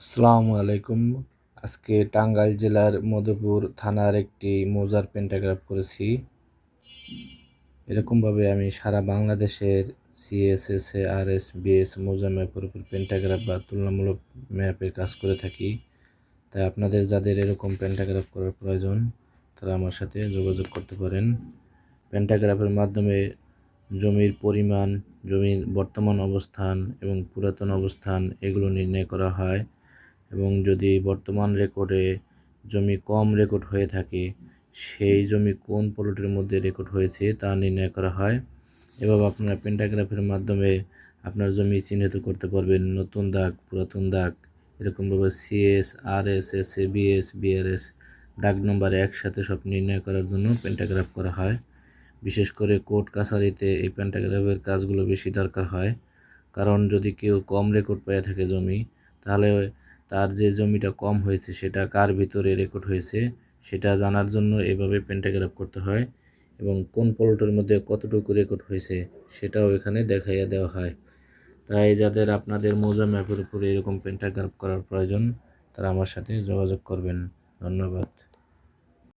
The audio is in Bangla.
আসসালামু আলাইকুম। আজকে টাঙ্গাইল জেলার মধুপুর থানার একটি মৌজার পেন্টাগ্রাফ করেছি। এরকমভাবে আমি সারা বাংলাদেশের সিএসএসএ আর এস বিএস মৌজা ম্যাপের উপর পেন্টাগ্রাফ বা তুলনামূলক ম্যাপের কাজ করে থাকি। তাই আপনাদের যাদের এরকম পেন্টাগ্রাফ করার প্রয়োজন, তারা আমার সাথে যোগাযোগ করতে পারেন। পেন্টাগ্রাফের মাধ্যমে জমির পরিমাণ, জমির বর্তমান অবস্থান এবং পুরাতন অবস্থান এগুলো নির্ণয় করা হয়। এবং যদি বর্তমান রেকর্ডে জমি কম রেকর্ড হয়ে থাকে, সেই জমি কোন প্লটের মধ্যে রেকর্ড হয়েছে তা নির্ণয় করা হয়। এভাবে আপনারা পেন্টাগ্রাফের মাধ্যমে আপনার জমি চিহ্নিত করতে পারবেন। নতুন দাগ, পুরাতন দাগ, এরকমভাবে CS R S S A BS BRS দাগ নম্বর একসাথে সব নির্ণয় করার জন্য পেন্টাগ্রাফ করা হয়। বিশেষ করে কোর্ট কাছারিতে এই পেন্টাগ্রাফের কাজগুলো বেশি দরকার হয়। কারণ যদি কেউ কম রেকর্ড পেয়ে থাকে জমি, তাহলে তার যে জমিটা কম হয়েছে সেটা কার ভিতরে রেকর্ড হয়েছে সেটা জানার জন্য এভাবে পেন্টাগ্রাফ করতে হয় এবং কোন প্লটের মধ্যে কতটুকু রেকর্ড হয়েছে সেটাও এখানে দেখাইয়া দেওয়া হয়। তাই যাদের আপনাদের মৌজা ম্যাপের উপরে এরকম পেন্টাগ্রাফ করার প্রয়োজন, তারা আমার সাথে যোগাযোগ করবেন। ধন্যবাদ।